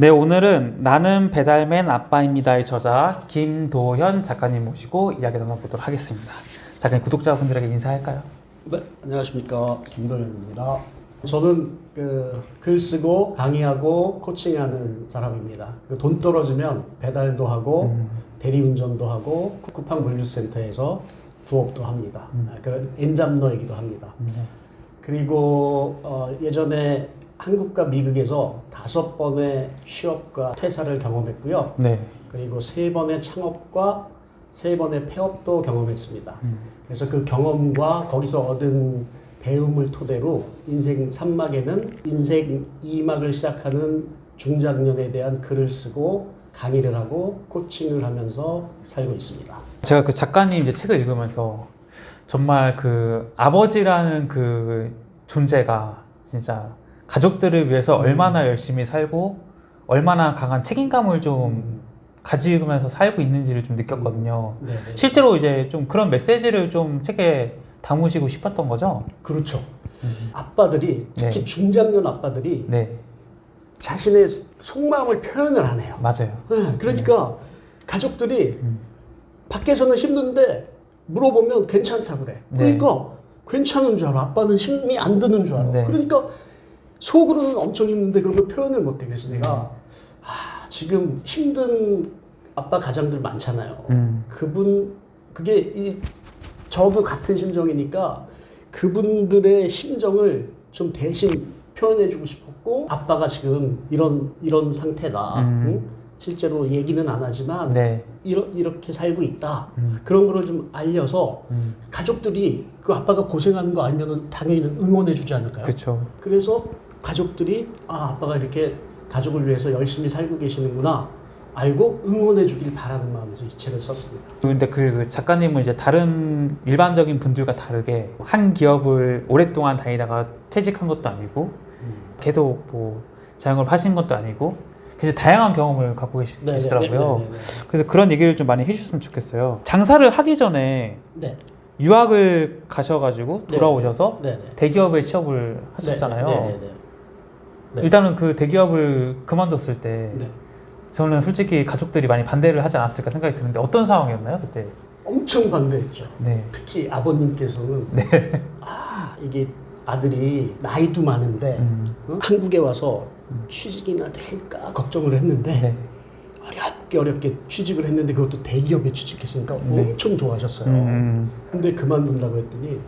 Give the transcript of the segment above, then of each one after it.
네, 오늘은 나는 배달맨 아빠입니다의 저자 김도현 작가님 모시고 이야기 나눠보도록 하겠습니다. 작가님 구독자분들에게 인사할까요? 네, 안녕하십니까 김도현입니다. 저는 그 글 쓰고 강의하고 코칭하는 사람입니다. 그돈 떨어지면 배달도 하고 대리운전도 하고 쿠팡 물류센터에서 부업도 합니다. 아, 그런 엔잡러이기도 합니다. 그리고 어, 예전에 한국과 미국에서 다섯 번의 취업과 퇴사를 경험했고요. 네. 그리고 세 번의 창업과 세 번의 폐업도 경험했습니다. 그래서 그 경험과 거기서 얻은 배움을 토대로 인생 3막에는 인생 2막을 시작하는 중장년에 대한 글을 쓰고 강의를 하고 코칭을 하면서 살고 있습니다. 제가 그 작가님 이제 책을 읽으면서 정말 그 아버지라는 그 존재가 진짜 가족들을 위해서 얼마나 열심히 살고 얼마나 강한 책임감을 좀 가지면서 살고 있는지를 좀 느꼈거든요. 네, 네. 실제로 이제 좀 그런 메시지를 좀 책에 담으시고 싶었던 거죠? 그렇죠. 아빠들이 특히 네. 중장년 아빠들이 네, 자신의 속마음을 표현을 안 해요. 맞아요. 네, 그러니까 가족들이 밖에서는 힘든데 물어보면 괜찮다 그래. 네. 그러니까 괜찮은 줄 알아. 아빠는 힘이 안 드는 줄 알아. 네. 그러니까 속으로는 엄청 힘든데 그런 걸 표현을 못해. 그래서 내가 아, 지금 힘든 아빠 가장들 많잖아요. 음. 그분 그게 이 저도 같은 심정이니까 그분들의 심정을 좀 대신 표현해주고 싶었고 아빠가 지금 이런 이런 상태다. 음. 응? 실제로 얘기는 안 하지만 네. 이러, 이렇게 살고 있다. 음. 그런 거를 좀 알려서 음. 가족들이 그 아빠가 고생하는 거 알면은 당연히 응원해주지 않을까요? 그렇죠. 그래서 가족들이 아 아빠가 이렇게 가족을 위해서 열심히 살고 계시는구나 알고 응원해 주길 바라는 마음에서 이 책을 썼습니다. 근데 그, 그 작가님은 이제 다른 일반적인 분들과 다르게 한 기업을 오랫동안 다니다가 퇴직한 것도 아니고 계속 뭐 자영업 하신 것도 아니고 그래서 다양한 경험을 갖고 계시- 네, 계시더라고요. 네, 네, 네, 그래서 그런 얘기를 좀 많이 해주셨으면 좋겠어요. 장사를 하기 전에 네. 유학을 가셔가지고 네. 돌아오셔서 네, 네. 대기업에 취업을 하셨잖아요. 네, 네, 네, 네. 네. 일단은 그 대기업을 그만뒀을 때 네. 저는 솔직히 가족들이 많이 반대를 하지 않았을까 생각이 드는데 어떤 상황이었나요 그때? 엄청 반대했죠. 네. 특히 아버님께서는 아 이게 아들이 나이도 많은데 음. 어? 한국에 와서 취직이나 될까 걱정을 했는데 네. 어렵게 어렵게 취직을 했는데 그것도 대기업에 취직했으니까 네. 엄청 좋아하셨어요. 음. 근데 그만둔다고 했더니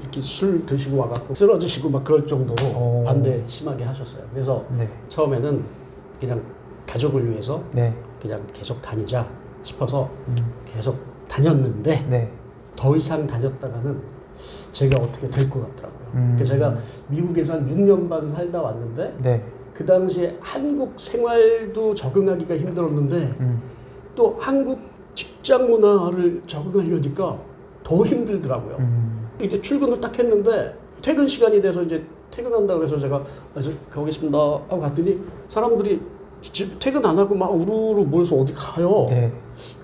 이렇게 술 드시고 와갖고 쓰러지시고 막 그럴 정도로 오. 반대 심하게 하셨어요. 그래서 네. 처음에는 그냥 가족을 위해서 네. 그냥 계속 다니자 싶어서 음. 계속 다녔는데 네. 더 이상 다녔다가는 제가 어떻게 될 것 같더라고요. 음. 그래서 제가 미국에서 한 6년 반 살다 왔는데 네. 그 당시에 한국 생활도 적응하기가 힘들었는데 음. 또 한국 직장 문화를 적응하려니까 더 힘들더라고요. 음. 이제 출근을 딱 했는데 퇴근 시간이 돼서 이제 퇴근한다고 해서 제가 아, 저 가보겠습니다 하고 갔더니 사람들이 집 퇴근 안 하고 막 우르르 모여서 어디 가요. 네.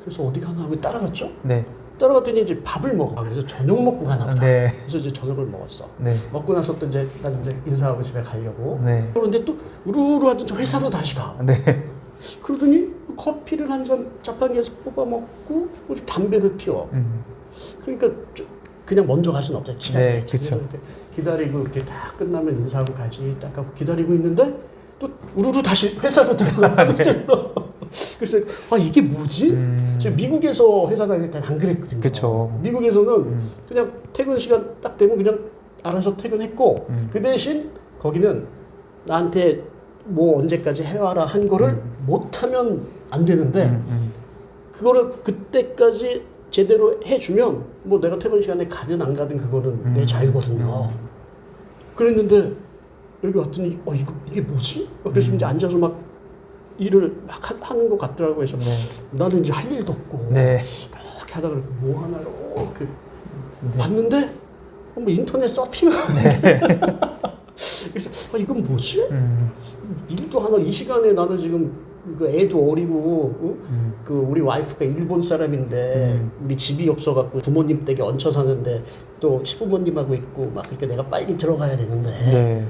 그래서 어디 가나 하고 따라갔죠. 네. 따라갔더니 이제 밥을 먹어. 그래서 저녁 먹고 가나 보다. 네. 그래서 이제 저녁을 먹었어. 네. 먹고 나서 또 이제 난 이제 인사하고 집에 가려고. 네. 그런데 또 우르르 하던 회사로 다시 가. 네. 그러더니 커피를 한 잔 자판기에서 뽑아 먹고 담배를 피워. 음. 그러니까 좀 그냥 먼저 갈 수는 없잖아요. 기다려야지. 네, 이렇게 기다리고 이렇게 다 끝나면 인사하고 가지. 딱 하고 기다리고 있는데 또 우르르 다시 회사로 들어가는 거죠. 그래서 아 이게 뭐지? 음. 제가 미국에서 회사 다닐 때는 안 그랬거든요. 그쵸. 미국에서는 음. 그냥 퇴근 시간 딱 되면 그냥 알아서 퇴근했고 음. 그 대신 거기는 나한테 뭐 언제까지 해와라 한 거를 못하면 안 되는데 음. 음. 그거를 그때까지 제대로 해주면 뭐 내가 퇴근 시간에 가든 안 가든 그거는 내 음. 자유거든요. 그랬는데 여기 왔더니 어 이거 이게 뭐지? 그래서 음. 이제 앉아서 막 일을 막 하- 하는 것 같더라고요. 그래서 네. 나는 이제 할 일도 없고 네. 이렇게 하다가 뭐 하나 이렇게 네. 봤는데 어, 뭐 인터넷 서핑을 하는데 그래서 아 이건 뭐지? 음. 일도 하나 이 시간에 나는 지금 그 애도 어리고 어? 음. 그 우리 와이프가 일본 사람인데 음. 우리 집이 없어갖고 부모님 댁에 얹혀 사는데 또 시부모님하고 있고 막 그러니까 내가 빨리 들어가야 되는데 네.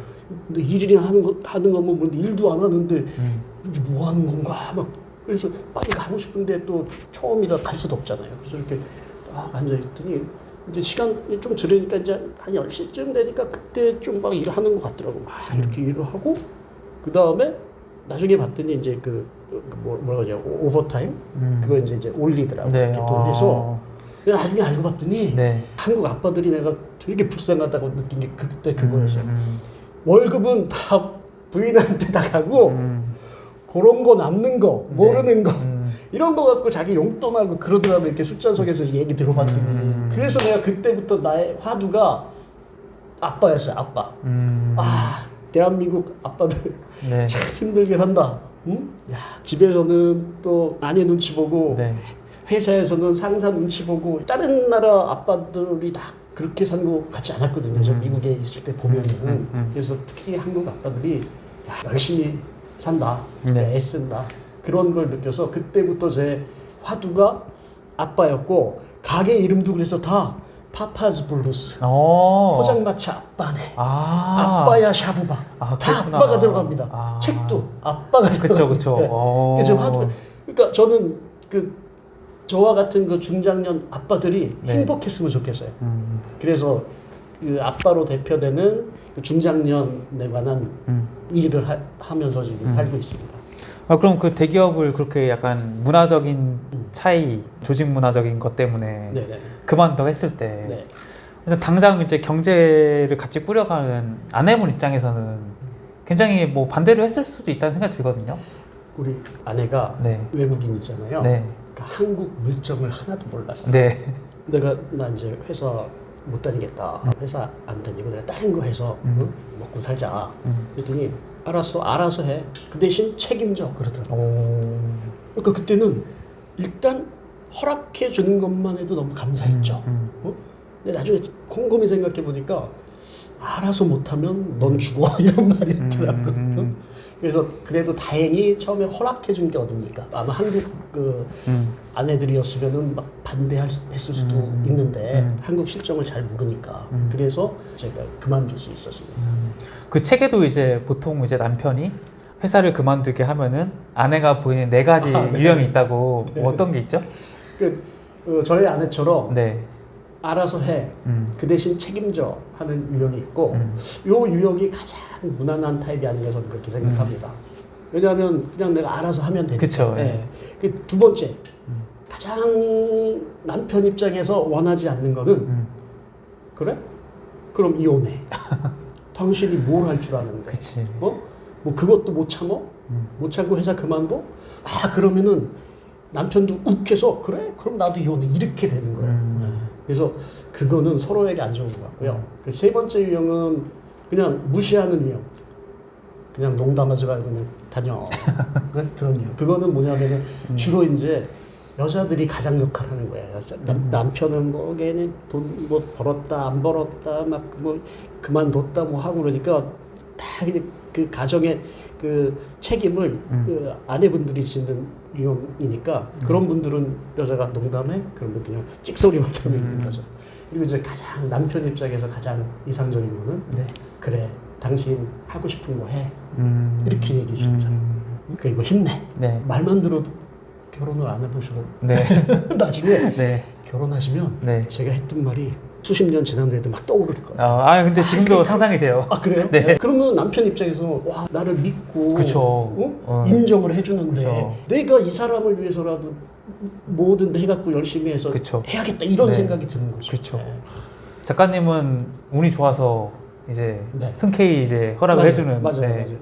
근데 일이나 하는 거 하는 거면 뭐 일도 안 하는데 음. 이게 뭐 하는 건가 막 그래서 빨리 가고 싶은데 또 처음이라 갈 수도 없잖아요. 그래서 이렇게 딱 앉아 있더니 이제 시간이 좀 들으니까 이제 한 10시쯤 되니까 그때 좀 막 일하는 것 같더라고. 막 이렇게 일을 하고 그 다음에 나중에 봤더니 이제 그, 그 뭐, 뭐라 그러냐 오- 오버타임 음. 그거 이제 이제 올리더라고. 네. 이렇게 또 해서 어. 그래서 나중에 알고 봤더니 네. 한국 아빠들이 내가 되게 불쌍하다고 느낀 게 그때 그거였어요. 음, 월급은 다 부인한테 다 가고 음, 그런 거 남는 거 모르는 거 음. 이런 거 갖고 자기 용돈하고 그러더라고 이렇게 술자석에서 얘기 들어봤더니 음. 그래서 내가 그때부터 나의 화두가 아빠였어요 아빠 음. 아 대한민국 아빠들 네. 참 힘들게 산다 응? 야 집에서는 또 아내 눈치 보고 네. 회사에서는 상사 눈치 보고 다른 나라 아빠들이 다 그렇게 산 거 같지 않았거든요. 저 음. 미국에 있을 때 보면은 음, 음. 그래서 특히 한국 아빠들이 야, 열심히 산다, 네. 애쓴다 그런 걸 느껴서 그때부터 제 화두가 아빠였고 가게 이름도 그래서 다 파파즈 블루스 어. 포장마차 아빠네. 아. 아빠야 샤브바 아, 다 그렇구나. 아빠가 들어갑니다. 아. 책도 아빠가 그쵸, 들어갑니다. 그쵸. 네. 어. 그래서 화두 그러니까 저는 그 저와 같은 그 중장년 아빠들이 네. 행복했으면 좋겠어요. 음, 그래서 그 아빠로 대표되는 그 중장년에 관한 음. 일을 하, 하면서 지금 음. 살고 있습니다. 아, 그럼 그 대기업을 그렇게 약간 문화적인 차이, 조직 문화적인 것 때문에 음. 네네. 그만둬 했을 때 네. 일단 당장 이제 경제를 같이 꾸려가는 아내분 입장에서는 굉장히 뭐 반대를 했을 수도 있다는 생각이 들거든요. 우리 아내가 네. 외국인이잖아요. 네. 그러니까 한국 물정을 하나도 몰랐어. 네. 내가 나 이제 회사 못 다니겠다. 회사 안 다니고 내가 다른 거 해서 음. 응? 먹고 살자. 음. 그랬더니 알았어, 알아서 해. 그 대신 책임져. 그러더라고. 오. 그러니까 그때는 일단 허락해 주는 것만 해도 너무 감사했죠. 음. 어? 근데 나중에 곰곰이 생각해 보니까 알아서 못하면 넌 죽어 이런 말이 있더라고. 음. 그래서 그래도 다행히 처음에 허락해 준 게 어딥니까? 아마 한국 그 음. 아내들이었으면은 막 반대할 수, 했을 수도 음. 있는데 음. 한국 실정을 잘 모르니까 음. 그래서 제가 그만둘 수 있었습니다. 그 책에도 이제 보통 이제 남편이 회사를 그만두게 하면은 아내가 보이는 네 가지 아, 네. 유형이 있다고 네. 뭐 어떤 게 있죠? 그 어, 저희 아내처럼 네. 알아서 해. 음. 그 대신 책임져 하는 유형이 있고 음. 요 유형이 가장 무난한 타입이 아닌가 저는 그렇게 생각합니다. 왜냐하면 그냥 내가 알아서 하면 되니까. 그쵸, 예. 그두 번째 음. 가장 남편 입장에서 원하지 않는 거는 음. 그래? 그럼 이혼해. 당신이 뭘 할 줄 아는데? 그치. 어? 뭐 그것도 못 참어? 음. 못 참고 회사 그만둬? 아 그러면은 남편도 욱해서 그래? 그럼 나도 이혼해 이렇게 되는 거예요. 음. 네. 그래서 그거는 서로에게 안 좋은 것 같고요. 그 세 번째 유형은 그냥 무시하는 유형. 그냥 농담하지 말고 그냥 다녀. 네? 그런 유형. 그거는 뭐냐면은 음. 주로 이제 여자들이 가장 역할을 하는 거예요. 여자, 남, 음. 남편은 뭐 걔는 돈 뭐 벌었다 안 벌었다 막 뭐 그만뒀다 뭐 하고 그러니까 다 그 가정의 그 책임을 음. 그 아내분들이 짓는 유형이니까 그런 분들은 여자가 농담해 그러면 그냥 찍소리만 들으면 음. 있는 거죠. 그리고 이제 가장 남편 입장에서 가장 이상적인 거는 네. 그래 당신 하고 싶은 거 해 음. 이렇게 얘기해 사람. 음. 그리고 힘내 네. 말만 들어도 결혼을 안 해보시고 네. 나중에 네. 결혼하시면 네. 제가 했던 말이 수십 년 지난 후에도 막 떠오를 거예요. 아, 아, 근데 지금도 상상이 돼요. 아 그래요? 네. 그러면 남편 입장에서 와 나를 믿고 그쵸. 어? 어. 인정을 해주는데 그쵸. 내가 이 사람을 위해서라도 뭐든 해갖고 열심히 해서 그쵸. 해야겠다 이런 네. 생각이 드는 거죠. 그쵸. 네. 작가님은 운이 좋아서 이제 네. 흔쾌히 이제 허락을 맞아요. 해주는 맞아요, 네. 맞아요. 네.